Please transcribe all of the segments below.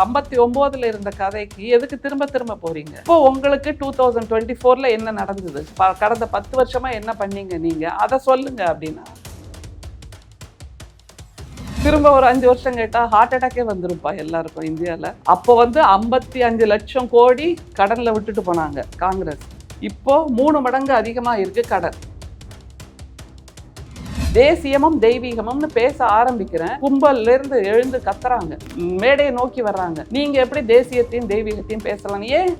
ஐம்பத்தி ஒன்பதுல இருந்த கதைக்கு எதுக்கு திரும்ப திரும்ப போறீங்க? இப்போ உங்களுக்கு டூ தௌசண்ட் டுவெண்ட்டி ஃபோர்ல என்ன நடந்தது? கடந்த பத்து வருஷமா என்ன பண்ணீங்க நீங்க? அதை சொல்லுங்க அப்படின்னா. திரும்ப ஒரு அஞ்சு வருஷம் கேட்டா ஹார்ட் அட்டாக்கே வந்துருப்பா எல்லாருக்கும் இந்தியால. அப்போ வந்து ஐம்பத்தி அஞ்சு லட்சம் கோடி கடனில் விட்டுட்டு போனாங்க காங்கிரஸ். இப்போ மூணு மடங்கு அதிகமா இருக்கு கடன் தேசியமும் தெய்வீகமும்னு பேச ஆரம்பிக்கிறேன். கும்பல்ல இருந்து எழுந்து கத்துறாங்க. மேடையை நோக்கி வர்றாங்க. நீங்க எப்படி தேசியத்தையும் தெய்வீகத்தையும் பேசலாம்? ஏன்?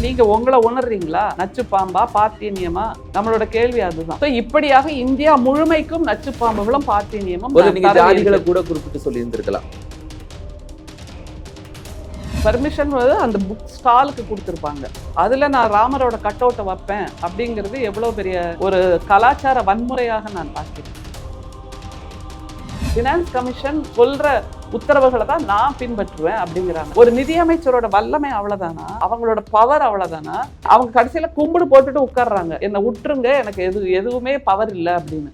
நீங்க உங்களை உணர்றீங்களா? நச்சு பாம்பா பார்த்தீனியமா நம்மளோட கேள்வி அதுதான். இப்படியாக இந்தியா முழுமைக்கும் நச்சு பாம்புகளும் ஜாதிகளை கூட குறிப்பிட்டு சொல்லி இருந்திருக்கலாம் பர்மிஷன் வந்து அந்த புக் ஸ்டாலுக்கு கொடுத்துருப்பாங்க. அதில் நான் ராமரோட கட் அவுட்டை வைப்பேன் அப்படிங்கிறது எவ்வளோ பெரிய ஒரு கலாச்சார வன்முறையாக நான் பார்க்கிறேன். ஃபினான்ஸ் கமிஷன் சொல்கிற உத்தரவுகளை தான் நான் பின்பற்றுவேன் அப்படிங்கிறாங்க. ஒரு நிதியமைச்சரோட வல்லமை அவ்வளோதானா அவங்களோட பவர் அவ்வளோதானா அவங்க கடைசியில் கும்பிடு போட்டுட்டு உட்கார்றாங்க. என்னை விட்டுருங்க எனக்கு எது எதுவுமே பவர் இல்லை அப்படின்னு.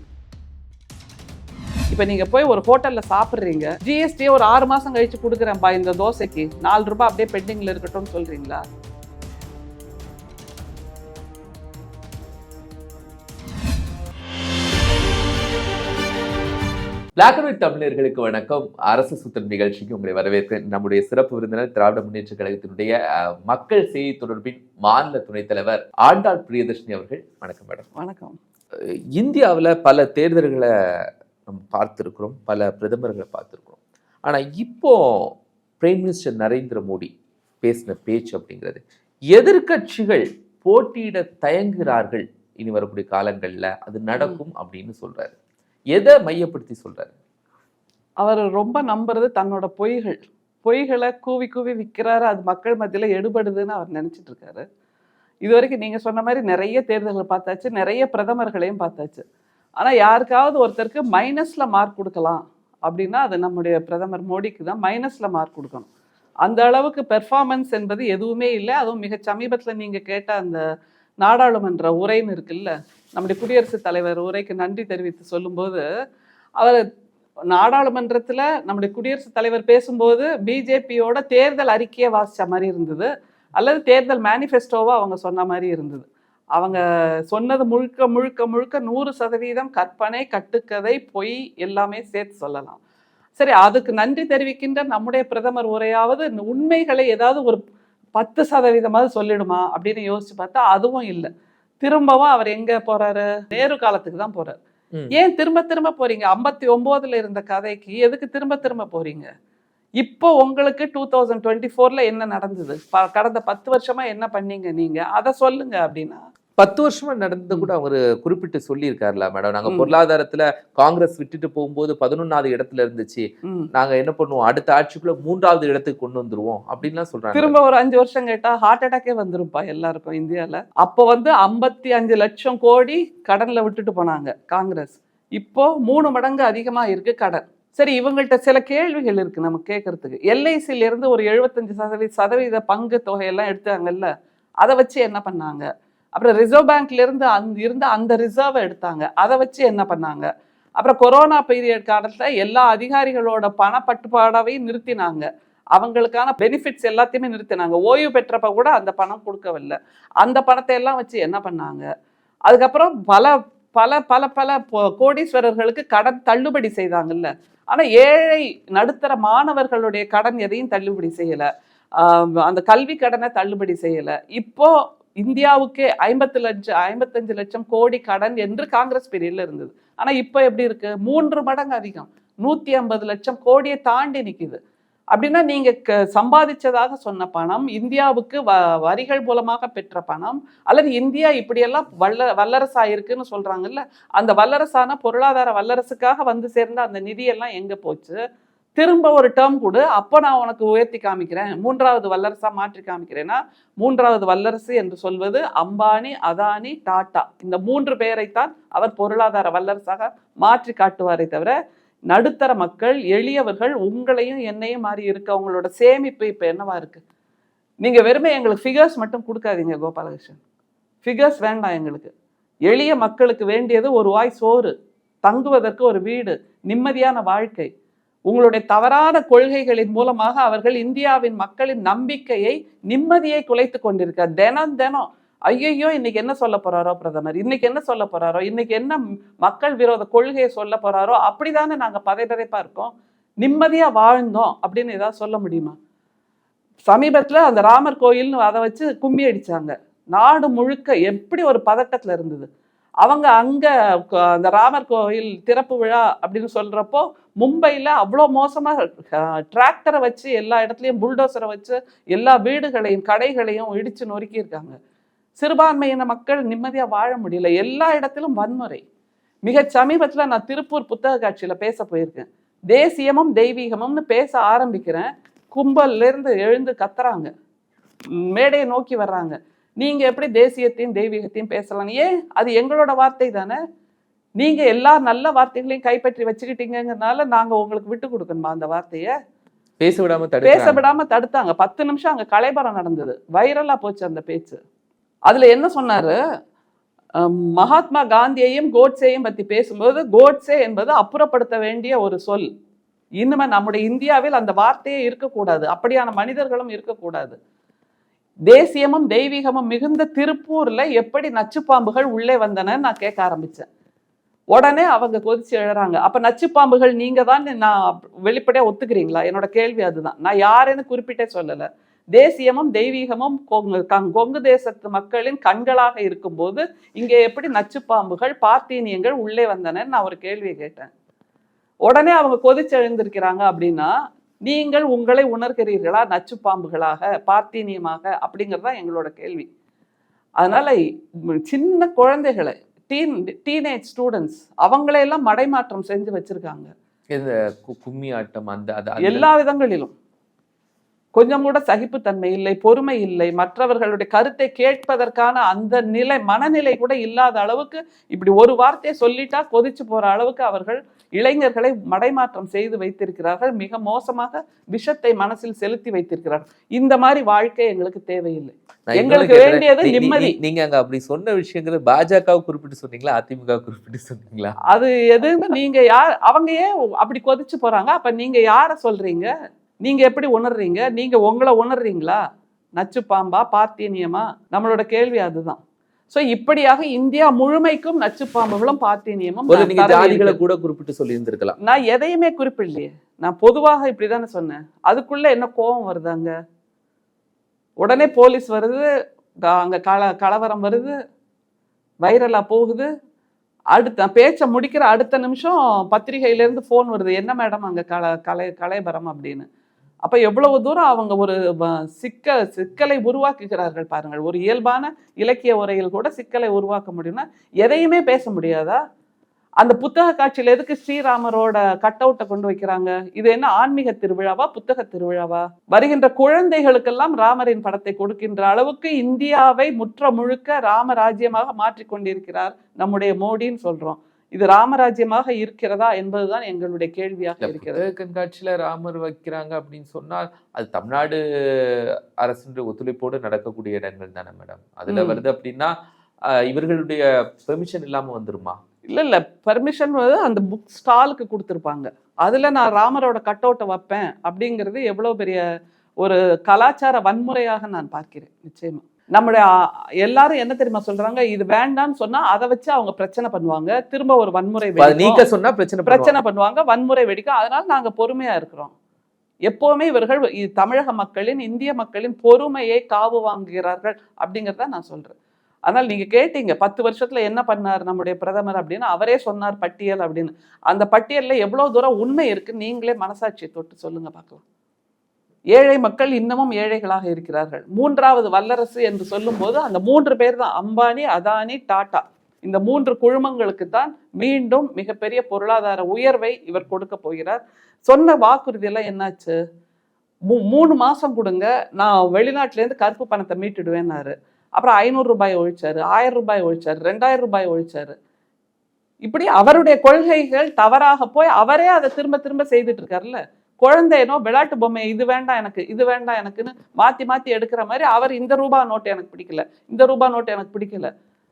இப்போ நீங்க போய் ஒரு ஹோட்டல்ல சாப்பிட்றீங்க ஜிஎஸ்டி ஒரு ஆறு மாசம் கழிச்சு கொடுக்குறேன்ப்பா இந்த தோசைக்கு. நாலு ரூபாய் அப்படியே பெண்டிங்ல இருக்கட்டும்னு சொல்றீங்களா? பிளாக் அண்ட் ஒயிட் தமிழர்களுக்கு வணக்கம். அரசு சுத்தம் நிகழ்ச்சிக்கு உங்களை வரவேற்கிறேன். நம்முடைய சிறப்பு விருந்தினர் திராவிட முன்னேற்ற கழகத்தினுடைய மக்கள் செய்தி தொடர்பின் மாநில துணைத் தலைவர் ஆண்டாள் பிரியதர்ஷினி அவர்கள். வணக்கம் மேடம். வணக்கம். இந்தியாவில் பல தேர்தல்களை நம்ம பார்த்துருக்குறோம் பல பிரதமர்களை பார்த்துருக்குறோம். ஆனால் இப்போ பிரைம் மினிஸ்டர் நரேந்திர மோடி பேசின பேச்சு அப்படிங்கிறது எதிர்க்கட்சிகள் போட்டியிட தயங்குகிறார்கள் இனி வரக்கூடிய காலங்களில் அது நடக்கும் அப்படின்னு சொல்றாரு. எதை மையப்படுத்தி சொல்றாரு? அவர் ரொம்ப நம்புறது தன்னோட பொய்கள். பொய்களை கூவி கூவி விற்கிறாரு அது மக்கள் மத்தியில எடுபடுதுன்னு அவர் நினைச்சிட்டு இருக்காரு. இது வரைக்கும் நீங்க சொன்ன மாதிரி நிறைய தேர்தல்கள் பார்த்தாச்சு நிறைய பிரதமர்களையும் பார்த்தாச்சு. ஆனால் யாருக்காவது ஒருத்தருக்கு மைனஸில் மார்க் கொடுக்கலாம். அப்படின்னா அது நம்முடைய பிரதமர் மோடிக்கு தான் மைனஸில் மார்க் கொடுக்கணும். அந்த அளவுக்கு பெர்ஃபார்மன்ஸ் என்பது எதுவுமே இல்லை. அதுவும் மிக சமீபத்தில் நீங்கள் கேட்ட அந்த நாடாளுமன்ற உரைன்னு இருக்குல்ல நம்முடைய குடியரசுத் தலைவர் உரைக்கு நன்றி தெரிவித்து சொல்லும்போது அவர் நாடாளுமன்றத்தில் நம்முடைய குடியரசுத் தலைவர் பேசும்போது பிஜேபியோட தேர்தல் அறிக்கையை வாசிச்ச மாதிரி இருந்தது. அல்லது தேர்தல் மேனிஃபெஸ்டோவாக அவங்க சொன்ன மாதிரி இருந்தது. அவங்க சொன்னது முழுக்க முழுக்க முழுக்க நூறு சதவீதம் கற்பனை கட்டுக்கதை பொய் எல்லாமே சேர்த்து சொல்லலாம். சரி அதுக்கு நன்றி தெரிவிக்கின்ற நம்முடைய பிரதமர் உரையாவது உண்மைகளை ஏதாவது ஒரு பத்து சதவீதமாவது சொல்லிடுமா அப்படின்னு யோசிச்சு பார்த்தா அதுவும் இல்லை. திரும்பவும் அவர் எங்க போறாரு? நேரு காலத்துக்கு தான் போறாரு. ஏன் திரும்ப திரும்ப போறீங்க? ஐம்பத்தி ஒன்பதுல இருந்த கதைக்கு எதுக்கு திரும்ப திரும்ப போறீங்க? இப்போ உங்களுக்கு டூ தௌசண்ட் டுவெண்ட்டி ஃபோர்ல என்ன நடந்தது? கடந்த பத்து வருஷமா என்ன பண்ணீங்க நீங்க? அதை சொல்லுங்க அப்படின்னா பத்து வருஷமா நடந்தது கூட அவர் குறிப்பிட்டு சொல்லியிருக்காருல மேடம். நாங்க. பொருளாதாரத்துல காங்கிரஸ் விட்டுட்டு போகும்போது பதினொன்னாவது இடத்துல இருந்துச்சு. நாங்க என்ன பண்ணுவோம்? அடுத்த ஆட்சிக்குள்ள மூன்றாவது இடத்துக்கு கொண்டு வந்துருவோம் அப்படின்லாம் சொல்றாங்க. திரும்ப ஒரு அஞ்சு வருஷம் கேட்டா ஹார்ட் அட்டாக்கே வந்துருப்பா எல்லாருக்கும் இந்தியால. அப்போ வந்து ஐம்பத்தி அஞ்சு லட்சம் கோடி கடன்ல விட்டுட்டு போனாங்க காங்கிரஸ். இப்போ மூணு மடங்கு அதிகமா இருக்கு கடன். சரி இவங்கள்ட்ட சில கேள்விகள் இருக்கு நம்ம கேட்கறதுக்கு எல்ஐசில இருந்து ஒரு எழுபத்தஞ்சு சதவீத சதவீத பங்கு தொகையெல்லாம் எடுத்தாங்கல்ல அதை வச்சு என்ன பண்ணாங்க? அப்புறம் ரிசர்வ் பேங்க்ல இருந்து அந்த இருந்த அந்த ரிசர்வை எடுத்தாங்க. அதை வச்சு என்ன பண்ணாங்க? அப்புறம் கொரோனா பீரியட் காலத்தில் எல்லா அதிகாரிகளோட பணப்பட்டுப்பாடாவையும் நிறுத்தினாங்க. அவங்களுக்கான பெனிஃபிட்ஸ் எல்லாத்தையுமே நிறுத்தினாங்க. ஓய்வு பெற்றப்ப கூட அந்த பணம் கொடுக்கவில்லை. அந்த பணத்தை எல்லாம் வச்சு என்ன பண்ணாங்க? அதுக்கப்புறம் பல பல பல பல கோடீஸ்வரர்களுக்கு கடன் தள்ளுபடி செய்தாங்கல்ல. ஆனால் ஏழை நடுத்தர மாணவர்களுடைய கடன் எதையும் தள்ளுபடி செய்யலை. அந்த கல்வி கடனை தள்ளுபடி செய்யலை. இப்போ இந்தியாவுக்கே ஐம்பத்து லட்சம் ஐம்பத்தஞ்சு லட்சம் கோடி கடன் என்று காங்கிரஸ் பீரியட்ல இருந்தது. ஆனால் இப்போ எப்படி இருக்கு? மூன்று மடங்கு அதிகம். நூற்றி ஐம்பது லட்சம் கோடியை தாண்டி நிற்கிது அப்படின்னா நீங்கள் க- சம்பாதிச்சதாக சொன்ன பணம் இந்தியாவுக்கு வ வரிகள் மூலமாக பெற்ற பணம் அல்லது இந்தியா இப்படியெல்லாம் வல்ல வல்லரசா இருக்குன்னு சொல்றாங்கல்ல அந்த வல்லரசான பொருளாதார வல்லரசுக்காக வந்து சேர்ந்த அந்த நிதியெல்லாம் எங்கே போச்சு? திரும்ப ஒரு டேர்ம் கொடு. அப்போ நான் உனக்கு உயர்த்தி காமிக்கிறேன். மூன்றாவது வல்லரசாக மாற்றி காமிக்கிறேன்னா மூன்றாவது வல்லரசு என்று சொல்வது அம்பானி அதானி டாட்டா. இந்த மூன்று பேரைத்தான் அவர் பொருளாதார வல்லரசாக மாற்றி காட்டுவாரே தவிர நடுத்தர மக்கள் எளியவர்கள் உங்களையும் என்னையும் மாறி இருக்கவங்களோட சேமிப்பு இப்போ என்னவா இருக்கு? நீங்கள் வெறுமே எங்களுக்கு ஃபிகர்ஸ் மட்டும் கொடுக்காதீங்க கோபாலகிருஷ்ணன். ஃபிகர்ஸ் வேண்டாம் எங்களுக்கு. எளிய மக்களுக்கு வேண்டியது ஒரு வாய் சோறு. தங்குவதற்கு ஒரு வீடு. நிம்மதியான வாழ்க்கை. உங்களுடைய தவறான கொள்கைகளின் மூலமாக அவர்கள் இந்தியாவின் மக்களின் நம்பிக்கையை நிம்மதியை குலைத்து கொண்டிருக்கார் தினம் தினம் ஐயையோ இன்னைக்கு என்ன சொல்ல போறாரோ பிரதமர்? இன்னைக்கு என்ன சொல்ல போறாரோ? இன்னைக்கு என்ன மக்கள் விரோத கொள்கையை சொல்ல போறாரோ? அப்படிதானே நாங்க பதைபதைப்பா இருக்கோம். நிம்மதியா வாழ்ந்தோம் அப்படின்னு ஏதாவது சொல்ல முடியுமா? சமீபத்துல அந்த ராமர் கோயில்னு அதை வச்சு கும்மி அடிச்சாங்க. நாடு முழுக்க எப்படி ஒரு பதட்டத்துல இருந்தது. அவங்க அங்க அந்த ராமர் கோயில் திறப்பு விழா அப்படின்னு சொல்றப்போ மும்பையில் அவ்வளோ மோசமாக டிராக்டரை வச்சு எல்லா இடத்துலையும் புல்டோசரை வச்சு எல்லா வீடுகளையும் கடைகளையும் இடித்து நொறுக்கியிருக்காங்க சிறுபான்மையின மக்கள் நிம்மதியாக வாழ முடியல. எல்லா இடத்திலும் வன்முறை. மிக சமீபத்தில் நான் திருப்பூர் புத்தக காட்சியில் பேச போயிருக்கேன். தேசியமும் தெய்வீகமும்னு பேச ஆரம்பிக்கிறேன். கும்பல்லேருந்து எழுந்து கத்துறாங்க. மேடையை நோக்கி வர்றாங்க. நீங்கள் எப்படி தேசியத்தையும் தெய்வீகத்தையும் பேசலாம்? ஏன்? அது எங்களோட வார்த்தை தானே? நீங்க எல்லா நல்ல வார்த்தைகளையும் கைப்பற்றி வச்சுக்கிட்டீங்கங்கிறனால நாங்க உங்களுக்கு விட்டு கொடுக்கணுமா அந்த வார்த்தையை? பேச விடாம பேச விடாம தடுத்தாங்க. பத்து நிமிஷம் அங்க கலைபரம் நடந்தது. வைரலா போச்சு அந்த பேச்சு. அதுல என்ன சொன்னாரு? மகாத்மா காந்தியையும் கோட்சேயும் பத்தி பேசும்போது கோட்சே என்பது அப்புறப்படுத்த வேண்டிய ஒரு சொல். இனிமே நம்முடைய இந்தியாவில் அந்த வார்த்தையே இருக்கக்கூடாது. அப்படியான மனிதர்களும் இருக்கக்கூடாது. தேசியமும் தெய்வீகமும் மிகுந்த திருப்பூர்ல எப்படி நச்சுப்பாம்புகள் உள்ளே வந்தனன்னு நான் கேட்க ஆரம்பிச்சேன். உடனே அவங்க கொதிச்சு எழுறாங்க. அப்ப நச்சுப்பாம்புகள் நீங்க தான் நான் வெளிப்படையா ஒத்துக்கிறீங்களா? என்னோட கேள்வி அதுதான். நான் யாருன்னு குறிப்பிட்டே சொல்லல. தேசியமும் தெய்வீகமும் கொங்கு கங்- கொங்கு தேசத்து மக்களின் கண்களாக இருக்கும்போது இங்கே எப்படி நச்சு பாம்புகள் பார்த்தீனியங்கள் உள்ளே வந்தனன்னு நான் ஒரு கேள்வியை கேட்டேன். உடனே அவங்க கொதிச்சு எழுந்திருக்கிறாங்க அப்படின்னா நீங்கள் உங்களை உணர்கிறீர்களா நச்சு பாம்புகளாக பார்த்தீனியமாக அப்படிங்கிறது தான் எங்களோட கேள்வி. அதனால சின்ன குழந்தைகளை டீன் டீனேஜ் ஸ்டூடெண்ட்ஸ் அவங்களையெல்லாம் மடைமாற்றம் செஞ்சு வச்சிருக்காங்க. இந்த கும்மி ஆட்டம் அந்த அது அந்த- எல்லா விதங்களிலும். கொஞ்சம் கூட சகிப்புத்தன்மை இல்லை பொறுமை இல்லை. மற்றவர்களுடைய கருத்தை கேட்பதற்கான அந்த நிலை மனநிலை கூட இல்லாத அளவுக்கு இப்படி ஒரு வார்த்தையை சொல்லிட்டா கொதிச்சு போற அளவுக்கு அவர்கள் இளைஞர்களை மடைமாற்றம் செய்து வைத்திருக்கிறார்கள். மிக மோசமாக விஷத்தை மனசில் செலுத்தி வைத்திருக்கிறார்கள். இந்த மாதிரி வாழ்க்கை எங்களுக்கு தேவையில்லை. எங்களுக்கு. வேண்டியது நிம்மதி. நீங்க அங்க அப்படி சொன்ன விஷயங்கள் பாஜகவை குறிப்பிட்டு சொன்னீங்களா? அதிமுக குறிப்பிட்டு சொன்னீங்களா? அது எதுன்னு நீங்க யார் அவங்க ஏன் அப்படி கொதிச்சு போறாங்க? அப்ப நீங்க யார சொல்றீங்க? நீங்க எப்படி உணர்றீங்க? நீங்க உங்களை உணர்றீங்களா? நச்சு பாம்பா பார்த்தீனியமா நம்மளோட கேள்வி அதுதான். சோ இப்படியாக இந்தியா முழுமைக்கும் நச்சு பாம்புகளும் பார்த்தீனியமும் ஜாதிகளை. கூட குறிப்பிட்டு சொல்லி இருந்திருக்கலாம் நான் எதையுமே குறிப்பிடலையே. நான் பொதுவாக இப்படிதானே சொன்னேன். அதுக்குள்ள என்ன கோபம் வருதாங்க? உடனே போலீஸ் வருது அங்க கல கலவரம் வருது வைரலா போகுது. அடுத்த பேச்சை முடிக்கிற அடுத்த நிமிஷம் பத்திரிகையில இருந்து ஃபோன் வருது. என்ன மேடம் அங்க கல கலை கலைபரம் அப்படின்னு. அப்ப எவ்வளவு தூரம் அவங்க ஒரு வ- சிக்க சிக்கலை உருவாக்குகிறார்கள் பாருங்கள். ஒரு இயல்பான இலக்கிய உரையில் கூட சிக்கலை உருவாக்க முடியும்னா எதையுமே பேச முடியாதா? அந்த புத்தக காட்சியில் எதுக்கு ஸ்ரீராமரோட கட் அவுட்டை கொண்டு வைக்கிறாங்க? இது என்ன ஆன்மீக திருவிழாவா புத்தக திருவிழாவா? வருகின்ற குழந்தைகளுக்கெல்லாம் ராமரின் படத்தை கொடுக்கின்ற அளவுக்கு இந்தியாவை முற்ற முழுக்க ராமராஜ்யமாக மாற்றிக்கொண்டிருக்கிறார் நம்முடைய மோடின்னு சொல்றோம். இது ராமராஜ்யமாக இருக்கிறதா என்பதுதான் எங்களுடைய கேள்வியாக இருக்கிறது. கண்காட்சியில ராமர் வைக்கிறாங்க அப்படின்னு சொன்னால் அது தமிழ்நாடு அரசின் ஒத்துழைப்போடு நடக்கக்கூடிய இடங்கள் தானே மேடம் அதுல. வருது அப்படின்னா இவர்களுடைய பெர்மிஷன் இல்லாம வந்துருமா? இல்ல இல்ல. பெர்மிஷன் வந்து அந்த புக் ஸ்டாலுக்கு கொடுத்துருப்பாங்க. அதுல நான் ராமரோட கட் அவுட்டை வைப்பேன் அப்படிங்கிறது எவ்வளவு பெரிய ஒரு கலாச்சார வன்முறையாக நான் பார்க்கிறேன். நிச்சயமா. நம்முடைய எல்லாரும் என்ன தெரியுமா சொல்றாங்க? இது வேண்டாம்னு சொன்னா அதை வச்சு அவங்க பிரச்சனை பண்ணுவாங்க. திரும்ப ஒரு வன்முறை. நீக்க சொன்னா பிரச்சனை பிரச்சனை பண்ணுவாங்க வன்முறை வெடிக்கும். அதனால நாங்க பொறுமையா இருக்கிறோம். எப்பவுமே இவர்கள் தமிழக மக்களின் இந்திய மக்களின் பொறுமையை காவு வாங்குகிறார்கள் அப்படிங்கிறத நான் சொல்றேன். அதனால் நீங்க கேட்டீங்க பத்து வருஷத்துல என்ன பண்ணார் நம்முடைய பிரதமர் அப்படின்னு? அவரே சொன்னார் பட்டியல் அப்படின்னு. அந்த பட்டியல்ல எவ்வளவு தூரம் உண்மை இருக்கு நீங்களே மனசாட்சியை தொட்டு சொல்லுங்க பார்க்கலாம். ஏழை மக்கள் இன்னமும் ஏழைகளாக இருக்கிறார்கள். மூன்றாவது வல்லரசு என்று சொல்லும்போது அந்த மூன்று பேர் தான். அம்பானி அதானி டாடா இந்த மூன்று குழுமங்களுக்கு தான் மீண்டும் மிகப்பெரிய பொருளாதார உயர்வை இவர் கொடுக்க போகிறார். சொன்ன வாக்குறுதியெல்லாம் என்னாச்சு? மூ- மூணு மாசம் கொடுங்க. நான் வெளிநாட்டிலேருந்து கருப்பு பணத்தை மீட்டுடுவேன்னாரு. அப்புறம் ஐநூறு ரூபாய் ஒழிச்சாரு ஆயிரம் ரூபாய் ஒழிச்சாரு ரெண்டாயிரம் ரூபாய் ஒழிச்சாரு. இப்படி அவருடைய கொள்கைகள் தவறாக போய் அவரே அதை திரும்ப திரும்ப செய்துட்டு இருக்காருல்ல. குழந்தையனோ விளையாட்டு பொம்மை இது வேண்டாம் எனக்கு இது வேண்டாம் எனக்குன்னு மாற்றி மாற்றி எடுக்கிற மாதிரி அவர் இந்த ரூபா நோட்டு எனக்கு பிடிக்கல இந்த ரூபா நோட்டு எனக்கு பிடிக்கல.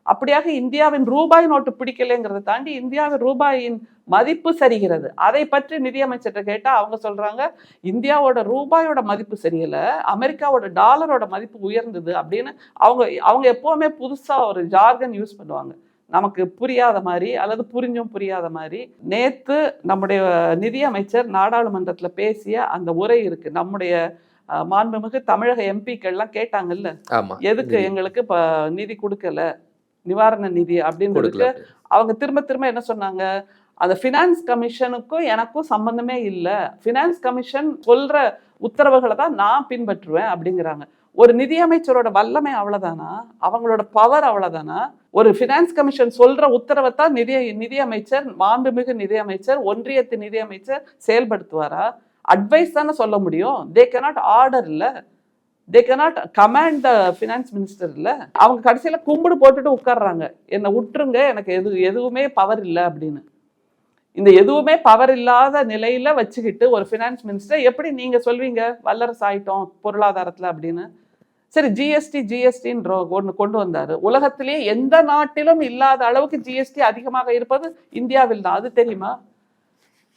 அப்படியாக இந்தியாவின் ரூபாய் நோட்டு பிடிக்கலைங்கிறத தாண்டி இந்தியாவின் ரூபாயின் மதிப்பு சரிகிறது. அதை பற்றி நிதியமைச்சர்கிட்ட கேட்டால் அவங்க சொல்கிறாங்க இந்தியாவோட ரூபாயோட மதிப்பு சரியில்லை அமெரிக்காவோட டாலரோட மதிப்பு உயர்ந்தது அப்படின்னு அவங்க அவங்க எப்போவுமே புதுசாக ஒரு ஜார்கன் யூஸ் பண்ணுவாங்க. நமக்கு புரியாத மாதிரி அல்லது புரிஞ்சும் புரியாத மாதிரி நேத்து நம்முடைய நிதியமைச்சர் நாடாளுமன்றத்துல பேசிய அந்த உரை இருக்கு. நம்முடைய மாண்புமிகு தமிழக எம்பிக்கள்லாம் கேட்டாங்கல்ல எதுக்கு எங்களுக்கு இப்ப நிதி கொடுக்கல? நிவாரண நிதி கொடுக்கல அவங்க திரும்ப திரும்ப என்ன சொன்னாங்க? அந்த ஃபினான்ஸ் கமிஷனுக்கும் எனக்கும் சம்பந்தமே இல்லை. ஃபினான்ஸ் கமிஷன் சொல்ற உத்தரவுகளை தான் நான் பின்பற்றுவேன் அப்படிங்கிறாங்க. ஒரு நிதியமைச்சரோட வல்லமை அவ்வளோதானா அவங்களோட பவர் அவ்வளோதானா ஒரு ஃபினான்ஸ் கமிஷன் சொல்ற உத்தரவை தான் நிதி நிதியமைச்சர் மாண்புமிகு நிதியமைச்சர் ஒன்றியத்து நிதியமைச்சர் செயல்படுத்துவாரா? அட்வைஸ் தானே சொல்ல முடியும். தே cannot ஆர்டர் இல்லை. They cannot command the finance minister இல்லை. அவங்க கடைசியில் கும்பிடு போட்டுட்டு உட்கார்றாங்க. என்னை விட்டுருங்க. எனக்கு எது எதுவுமே பவர் இல்லை அப்படின்னு. இந்த எதுவுமே பவர் இல்லாத நிலையில வச்சுக்கிட்டு ஒரு ஃபினான்ஸ் மினிஸ்டர் எப்படி நீங்க சொல்வீங்க? வல்லரசு ஆயிட்டோம் பொருளாதாரத்துல அப்படின்னு. சரி ஜிஎஸ்டி ஜிஎஸ்டின்ற ஒன்று கொண்டு வந்தார். உலகத்திலேயே எந்த நாட்டிலும் இல்லாத அளவுக்கு ஜிஎஸ்டி அதிகமாக இருப்பது இந்தியாவில் தான். அது தெரியுமா?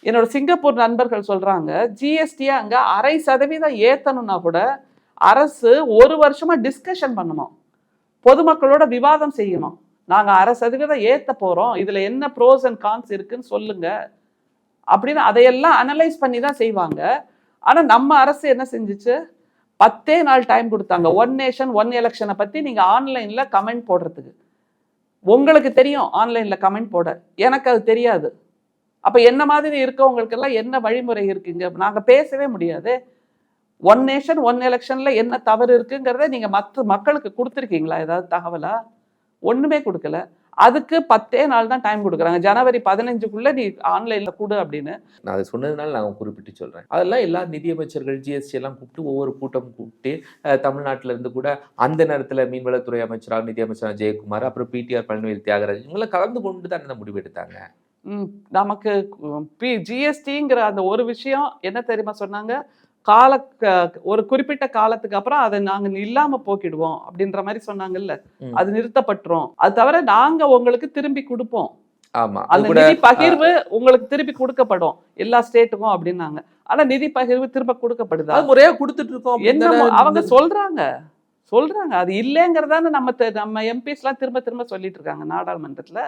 என்னோட சிங்கப்பூர் நண்பர்கள் சொல்கிறாங்க ஜிஎஸ்டியை அங்கே அரை சதவீதம் ஏற்றணும்னா கூட அரசு ஒரு வருஷமாக டிஸ்கஷன் பண்ணணும். பொதுமக்களோட விவாதம் செய்யணும். நாங்கள் அரை சதவீதம் ஏற்ற போகிறோம் இதில் என்ன ப்ரோஸ் அண்ட் கான்ஸ் இருக்குன்னு சொல்லுங்க. அப்படின்னு அதையெல்லாம் அனலைஸ் பண்ணி தான் செய்வாங்க. ஆனால் நம்ம அரசு என்ன செஞ்சுச்சு? பத்தே நாள் டைம் கொடுத்தாங்க. ஒன் நேஷன் ஒன் எலெக்ஷனை பற்றி நீங்கள் ஆன்லைனில் கமெண்ட் போடுறதுக்கு. உங்களுக்கு தெரியும் ஆன்லைனில் கமெண்ட் போட. எனக்கு அது தெரியாது. அப்போ என்ன மாதிரி இருக்கவங்களுக்கெல்லாம் என்ன வழிமுறை இருக்குங்க? நாங்கள் பேசவே முடியாது. ஒன் நேஷன் ஒன் எலெக்ஷனில் என்ன தவறு இருக்குங்கிறத நீங்கள் மற்ற மக்களுக்கு கொடுத்துருக்கீங்களா? ஏதாவது தகவலா? ஒன்றுமே கொடுக்கல. அதுக்கு பத்தே நாள் தான் டைம் கொடுக்குறாங்க. ஜனவரி பதினஞ்சுக்குள்ள நீ ஆன்லைன்ல கொடு அப்படின்னு. நான் அதை சொன்னதுனால நான் குறிப்பிட்டு சொல்றேன். அதெல்லாம் எல்லா நிதியமைச்சர்கள் ஜிஎஸ்டி எல்லாம் கூப்பிட்டு ஒவ்வொரு கூட்டம் கூப்பிட்டு தமிழ்நாட்டுல இருந்து கூட அந்த நேரத்துல மீன்வளத்துறை அமைச்சராக நிதியமைச்சராக ஜெயக்குமார் அப்புறம் பிடிஆர் பழனிவேல் தியாகராஜ் இவங்களாம் கலந்து கொண்டு தான் இந்த முடிவு எடுத்தாங்க. ம், நமக்கு பி ஜிஎஸ்டிங்கிற அந்த ஒரு விஷயம் என்ன தெரியுமா சொன்னாங்க? கால ஒரு குறிப்பிட்ட காலத்துக்கு அப்புறம் அதை நாங்க இல்லாம போக்கிடுவோம் அப்படின்ற மாதிரி சொன்னாங்கல்ல. அது நிறுத்தப்பட்டுரும். அது தவிர நாங்க உங்களுக்கு திரும்பி கொடுப்போம். அந்த நிதி பகிர்வு உங்களுக்கு திருப்பி கொடுக்கப்படும். எல்லா ஸ்டேட்டுக்கும் அப்படின்னாங்க. ஆனா நிதி பகிர்வு திரும்ப கொடுக்கப்படுதா? அது முறையா கொடுத்துட்டு இருக்கோம் என்ன அவங்க சொல்றாங்க. சொல்றாங்க. அது இல்லைங்கிறதான நம்ம நம்ம எம்பிஸ் எல்லாம் திரும்ப திரும்ப சொல்லிட்டு இருக்காங்க நாடாளுமன்றத்துல.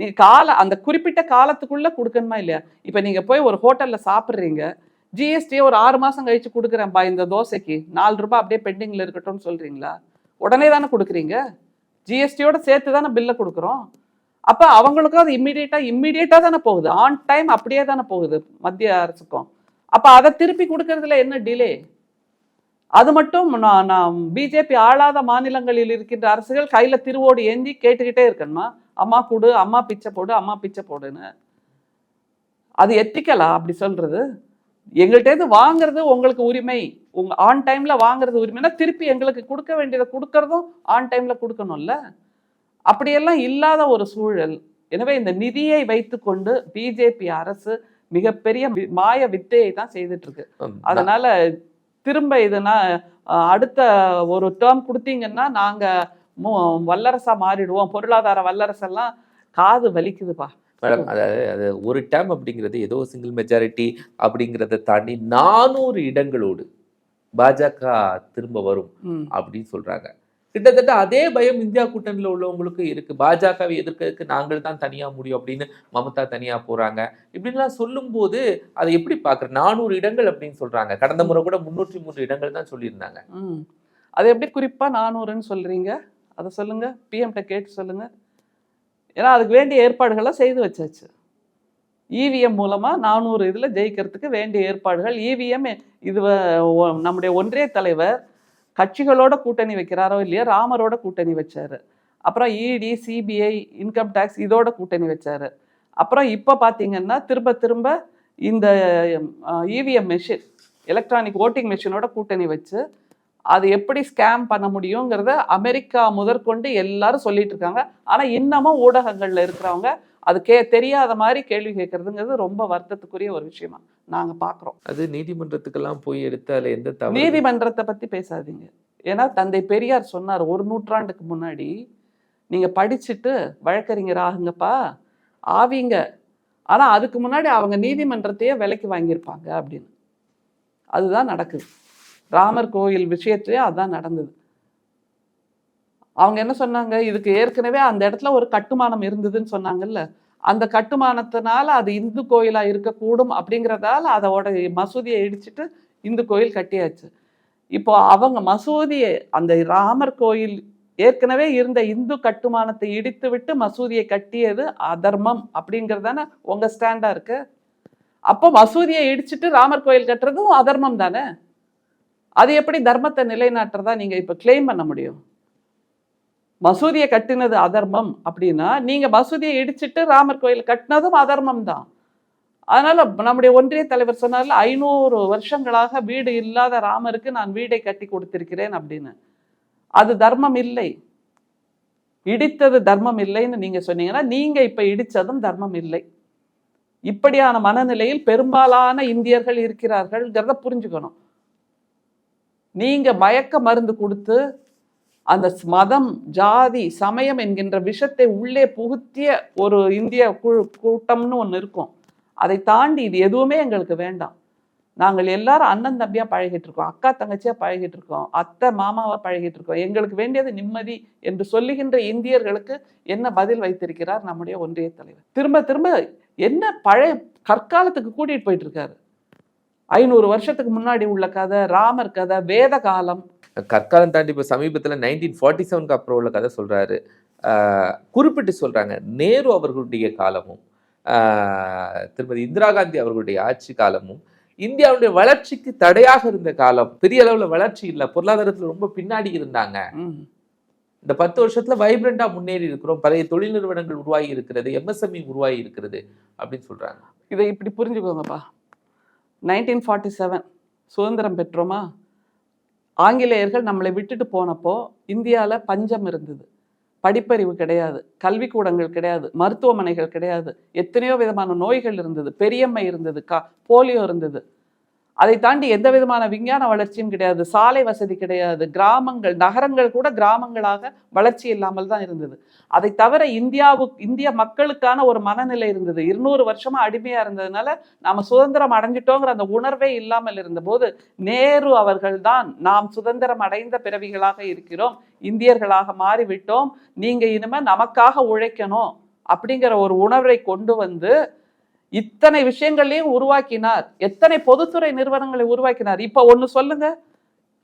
நீங்க கால அந்த குறிப்பிட்ட காலத்துக்குள்ள கொடுக்கணுமா இல்லையா? இப்ப நீங்க போய் ஒரு ஹோட்டல்ல சாப்பிடுறீங்க. ஜிஎஸ்டி ஒரு ஆறு மாதம் கழித்து கொடுக்குறேன்ப்பா இந்த தோசைக்கு. நாலு ரூபாய் அப்படியே பெண்டிங்கில் இருக்கட்டும்னு சொல்கிறீங்களா உடனே தானே கொடுக்குறீங்க? ஜிஎஸ்டியோட சேர்த்து தானே பில்லை கொடுக்குறோம். அப்போ அவங்களுக்கும் அது இம்மிடியேட்டாக இம்மிடியேட்டாக தானே போகுது. ஆன் டைம் அப்படியே தானே போகுது மத்திய அரசுக்கும். அப்போ அதை திருப்பி கொடுக்கறதுல என்ன டிலே அது மட்டும் நான் நான் பிஜேபி ஆளாத மாநிலங்களில் இருக்கின்ற அரசுகள் கையில் திருவோடு ஏந்தி கேட்டுக்கிட்டே இருக்கணுமா? அம்மா கொடு அம்மா பிச்சை போடு அம்மா பிச்சை போடுன்னு. அது எத்திக்கலா அப்படி சொல்கிறது எங்கள்கிட்ட வாங்குறது உங்களுக்கு உரிமை. உங்க ஆன் டைம்ல வாங்குறது உரிமைனா திருப்பி எங்களுக்கு கொடுக்க வேண்டியதை கொடுக்கறதும் ஆன் டைம்ல கொடுக்கணும்ல. அப்படியெல்லாம் இல்லாத ஒரு சூழல். எனவே இந்த நிதியை வைத்துக்கொண்டு பிஜேபி அரசு மிகப்பெரிய மாய வித்தையை தான் செய்துட்டு இருக்கு அதனால திரும்ப இதுனா அடுத்த ஒரு டேர்ம் கொடுத்தீங்கன்னா நாங்க வல்லரசா மாறிடுவோம். பொருளாதார வல்லரசெல்லாம் காது வலிக்குதுப்பா. மேடம் அதாவது அது ஒரு டேம் அப்படிங்கிறது ஏதோ சிங்கிள் மெஜாரிட்டி அப்படிங்கிறத தாண்டி நானூறு இடங்களோடு பாஜக திரும்ப வரும். அப்படின்னு சொல்றாங்க. கிட்டத்தட்ட அதே பயம் இந்தியா கூட்டணியில் உள்ளவங்களுக்கு இருக்கு. பாஜகவை எதிர்க்கிறதுக்கு நாங்கள் தான் தனியா முடியும் அப்படின்னு மமதா தனியா போறாங்க. இப்படின்லாம் சொல்லும்போது அதை எப்படி பார்க்குற நானூறு இடங்கள் அப்படின்னு சொல்றாங்க. கடந்த முறை கூட முன்னூற்றி மூன்று இடங்கள் தான் சொல்லியிருந்தாங்க. அது எப்படி குறிப்பா நானூறுன்னு சொல்றீங்க? அதை சொல்லுங்க. பிஎம்கிட்ட கேட்டு சொல்லுங்க. ஏன்னா அதுக்கு வேண்டிய ஏற்பாடுகளை செய்து வச்சாச்சு. இவிஎம் மூலமாக நானூறு இதில் ஜெயிக்கிறதுக்கு வேண்டிய ஏற்பாடுகள். இவிஎம் இது நம்முடைய ஒன்றிய தலைவர் கட்சிகளோட கூட்டணி வைக்கிறாரோ இல்லையோ ராமரோட கூட்டணி வச்சார். அப்புறம் இடி சிபிஐ இன்கம் டேக்ஸ் இதோட கூட்டணி வச்சார். அப்புறம் இப்போ பார்த்தீங்கன்னா திரும்ப திரும்ப இந்த இவிஎம் மெஷின் எலக்ட்ரானிக் ஓட்டிங் மெஷினோட கூட்டணி வச்சு அது எப்படி ஸ்கேம் பண்ண முடியுங்கிறத அமெரிக்கா முதற்கொண்டு எல்லாரும் சொல்லிட்டு இருக்காங்க. ஆனா இன்னமும் ஊடகங்கள்ல இருக்கிறவங்க அது கே தெரியாத மாதிரி கேள்வி கேட்கறதுங்கிறது ரொம்ப வருத்தத்துக்குரிய ஒரு விஷயமா நாங்க பாக்குறோம். அது நீதிமன்றத்துக்கெல்லாம் போய் எடுத்து அதுல எந்த நீதிமன்றத்தை பத்தி பேசாதீங்க. ஏன்னா தந்தை பெரியார் சொன்னார் ஒரு நூற்றாண்டுக்கு முன்னாடி நீங்க படிச்சுட்டு வழக்கறிஞர் ஆகுங்கப்பா ஆவீங்க. ஆனா அதுக்கு முன்னாடி அவங்க நீதிமன்றத்தையே விலைக்கு வாங்கியிருப்பாங்க அப்படின்னு. அதுதான் நடக்குது. ராமர் கோயில் விஷயத்திலே அதுதான் நடந்தது. அவங்க என்ன சொன்னாங்க? இதுக்கு ஏற்கனவே அந்த இடத்துல ஒரு கட்டுமானம் இருந்ததுன்னு சொன்னாங்கல்ல. அந்த கட்டுமானத்தினால அது இந்து கோயிலா இருக்கக்கூடும் அப்படிங்கிறதால அதோட மசூதியை இடிச்சிட்டு இந்து கோயில் கட்டியாச்சு. இப்போ அவங்க மசூதியை அந்த ராமர் கோயில் ஏற்கனவே இருந்த இந்து கட்டுமானத்தை இடித்து விட்டு மசூதியை கட்டியது அதர்மம் அப்படிங்கிறதானே உங்க ஸ்டாண்டா இருக்கு. அப்போ மசூதியை இடிச்சிட்டு ராமர் கோயில் கட்டுறதும் அதர்மம் தானே? அது எப்படி தர்மத்தை நிலைநாட்டுறதா நீங்க இப்ப கிளைம் பண்ண முடியும்? மசூதியை கட்டினது அதர்மம் அப்படின்னா நீங்க மசூதியை இடிச்சிட்டு ராமர் கோயில் கட்டினதும் அதர்மம் தான். அதனால நம்முடைய ஒன்றிய தலைவர் சொன்னார்ல ஐநூறு வருஷங்களாக வீடு இல்லாத ராமருக்கு நான் வீடை கட்டி கொடுத்திருக்கிறேன் அப்படின்னு. அது தர்மம் இல்லை. இடித்தது தர்மம் இல்லைன்னு நீங்க சொன்னீங்கன்னா நீங்க இப்ப இடித்ததும் தர்மம் இல்லை. இப்படியான மனநிலையில் பெரும்பாலான இந்தியர்கள் இருக்கிறார்கள்ங்கிறத புரிஞ்சுக்கணும். நீங்கள் மயக்க மருந்து கொடுத்து அந்த ஸ்- மதம் ஜாதி சமயம் என்கின்ற விஷத்தை உள்ளே புகுத்திய ஒரு இந்திய குழு கூட்டம்னு ஒன்று இருக்கும். அதை தாண்டி இது எதுவுமே எங்களுக்கு வேண்டாம். நாங்கள் எல்லாரும் அண்ணன் தம்பியாக பழகிட்டு இருக்கோம். அக்கா தங்கச்சியாக பழகிட்டு இருக்கோம். அத்தை மாமாவாக பழகிட்டு இருக்கோம். எங்களுக்கு வேண்டியது நிம்மதி என்று சொல்லுகின்ற இந்தியர்களுக்கு என்ன பதில் வைத்திருக்கிறார் நம்முடைய ஒன்றிய தலைவர். திரும்ப திரும்ப என்ன பழைய கற்காலத்துக்கு கூட்டிட்டு போயிட்டு இருக்காரு. ஐநூறு வருஷத்துக்கு முன்னாடி உள்ள கதை ராமர் கதை வேத காலம். கற்காலம் தாண்டி இப்போ சமீபத்தில் நைன்டீன் ஃபார்ட்டி செவனுக்கு அப்புறம் உள்ள கதை சொல்றாரு. ஆஹ் குறிப்பிட்டு சொல்றாங்க நேரு அவர்களுடைய காலமும் திருமதி இந்திரா காந்தி அவர்களுடைய ஆட்சி காலமும் இந்தியாவுடைய வளர்ச்சிக்கு தடையாக இருந்த காலம் பெரிய அளவுல வளர்ச்சி இல்லை பொருளாதாரத்துல ரொம்ப பின்னாடி இருந்தாங்க. இந்த பத்து வருஷத்துல வைப்ரண்டா முன்னேறி இருக்கிறோம் பழைய தொழில் நிறுவனங்கள் உருவாகி இருக்கிறது எம்எஸ்எம்இ உருவாகி இருக்கிறது அப்படின்னு சொல்றாங்க. இதை இப்படி புரிஞ்சுக்கோங்கப்பா. நைன்டீன் ஃபார்ட்டி செவன் சுதந்திரம் பெற்றோமா? ஆங்கிலேயர்கள் நம்மளை விட்டுட்டு போனப்போ இந்தியாவில் பஞ்சம் இருந்தது. படிப்பறிவு கிடையாது கல்விக்கூடங்கள் கிடையாது மருத்துவமனைகள் கிடையாது. எத்தனையோ விதமான நோய்கள் இருந்தது பெரியம்மை இருந்தது கா போலியோ இருந்தது. அதை தாண்டி எந்த விதமான விஞ்ஞான வளர்ச்சியும் கிடையாது. சாலை வசதி கிடையாது. கிராமங்கள் நகரங்கள் கூட கிராமங்களாக வளர்ச்சி இல்லாமல் தான் இருந்தது. அதை தவிர இந்தியாவுக்கு இந்திய மக்களுக்கான ஒரு மனநிலை இருந்தது. இருநூறு வருஷமா அடிமையா இருந்ததுனால நாம சுதந்திரம் அடைஞ்சிட்டோங்கிற அந்த உணர்வே இல்லாமல் இருந்தபோது நேரு அவர்கள்தான் நாம் சுதந்திரம் அடைந்த பிறவிகளாக இருக்கிறோம். இந்தியர்களாக மாறிவிட்டோம். நீங்க இனிமே நமக்காக உழைக்கணும் அப்படிங்கிற ஒரு உணர்வை கொண்டு வந்து இத்தனை விஷயங்களையும் உருவாக்கினார். எத்தனை பொதுத்துறை நிறுவனங்களை உருவாக்கினார். இப்ப ஒண்ணு சொல்லுங்க.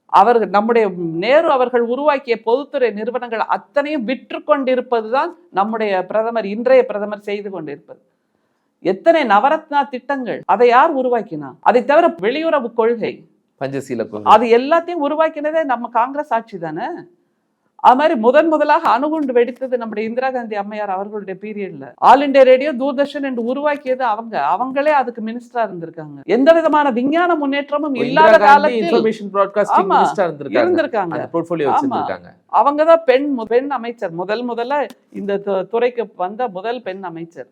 அவர்கள் நம்முடைய நேரு அவர்கள் உருவாக்கிய பொதுத்துறை நிறுவனங்கள் அத்தனையும் விற்று கொண்டிருப்பதுதான் நம்முடைய பிரதமர் இன்றைய பிரதமர் செய்து கொண்டிருப்பது. எத்தனை நவரத்னா திட்டங்கள் அதை யார் உருவாக்கினா அதை தவிர வெளியுறவு கொள்கை. பஞ்சசீல அது எல்லாத்தையும் உருவாக்கினதே நம்ம காங்கிரஸ் ஆட்சி தானே? அது மாதிரி முதன் முதலாக அணுகுண்டு வெடித்தது நம்முடைய இந்திரா காந்தி அம்மையார் அவர்களுடைய பீரியட்ல ஆல் இந்தியா ரேடியோ தூர்தர்ஷன் என்று உருவாக்கியது அவங்க. அவங்களே அதுக்கு மினிஸ்டரா இருந்திருக்காங்க. எந்த விதமான விஞ்ஞான முன்னேற்றமும் இல்லாத காலத்தில் இருந்திருக்காங்க. வச்சிருக்காங்க அவங்கதான் பெண் பெண் அமைச்சர். முதல் முதல்ல இந்த துறைக்கு வந்த முதல் பெண் அமைச்சர்.